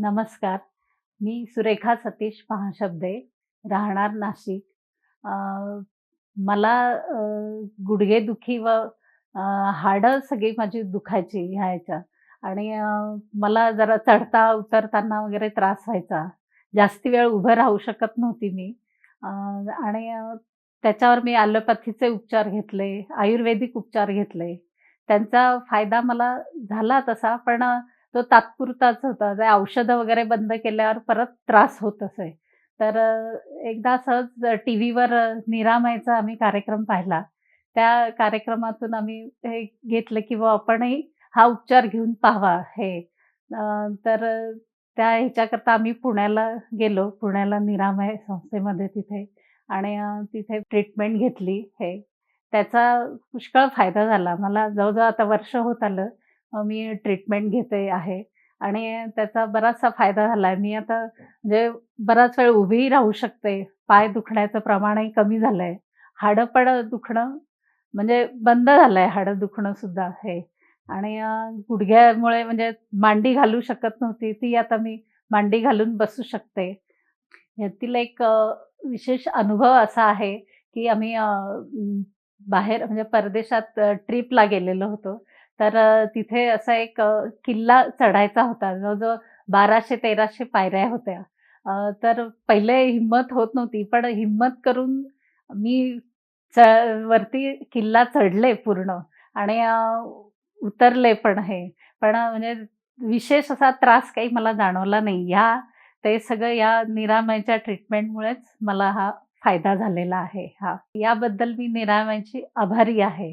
नमस्कार. मी सुरेखा सतीश महाशब्दे राहणार नाशिक. मला गुडघेदुखी व हाडं सगळी माझी दुखायची ह्या ह्याच्या. आणि मला जरा चढता उतरताना वगैरे त्रास व्हायचा. जास्ती वेळ उभं राहू शकत नव्हती मी. आणि त्याच्यावर मी ॲलोपॅथीचे उपचार घेतले आयुर्वेदिक उपचार घेतले. त्यांचा फायदा मला झाला तसा पण तो तात्पुरताच होता जे औषधं वगैरे बंद केल्यावर परत त्रास होत असे. तर एकदा सहज टी व्हीवर निरामयचा आम्ही कार्यक्रम पाहिला. त्या कार्यक्रमातून आम्ही हे घेतलं की बुवा आपणही हा उपचार घेऊन पाहावा हे. तर त्या ह्याच्याकरता आम्ही पुण्याला गेलो पुण्याला निरामय संस्थेमध्ये तिथे. आणि तिथे ट्रीटमेंट घेतली हे. त्याचा पुष्कळ फायदा झाला. मला जवळजवळ आता वर्ष होत आलं. मी ट्रीटमेंट घेते आहे आणि त्याचा बराचसा फायदा झाला आहे मी आता म्हणजे बराच वेळ उभीही राहू शकते. पाय दुखण्याचं प्रमाणही कमी झालं आहे हाडं पण दुखणं म्हणजे बंद झालं आहे हाडं दुखणं सुद्धा हे. आणि गुडघ्यामुळे म्हणजे मांडी घालू शकत नव्हती ती आता मी मांडी घालून बसू शकते. यातील एक विशेष अनुभव असा आहे की आम्ही बाहेर म्हणजे परदेशात ट्रिपला गेलेलो होतो. तर तिथे असा एक किल्ला चढायचा होता. जवळजवळ बाराशे तेराशे पायऱ्या होत्या. तर पहिले हिंमत होत नव्हती. पण हिंमत करून मी च वरती किल्ला चढले पूर्ण. आणि उतरले पण हे. पण म्हणजे विशेष असा त्रास काही मला जाणवला नाही. ह्या ते सगळं या निरामयच्या ट्रीटमेंटमुळेच मला हा फायदा झालेला आहे. हा. याबद्दल मी निरामयची आभारी आहे.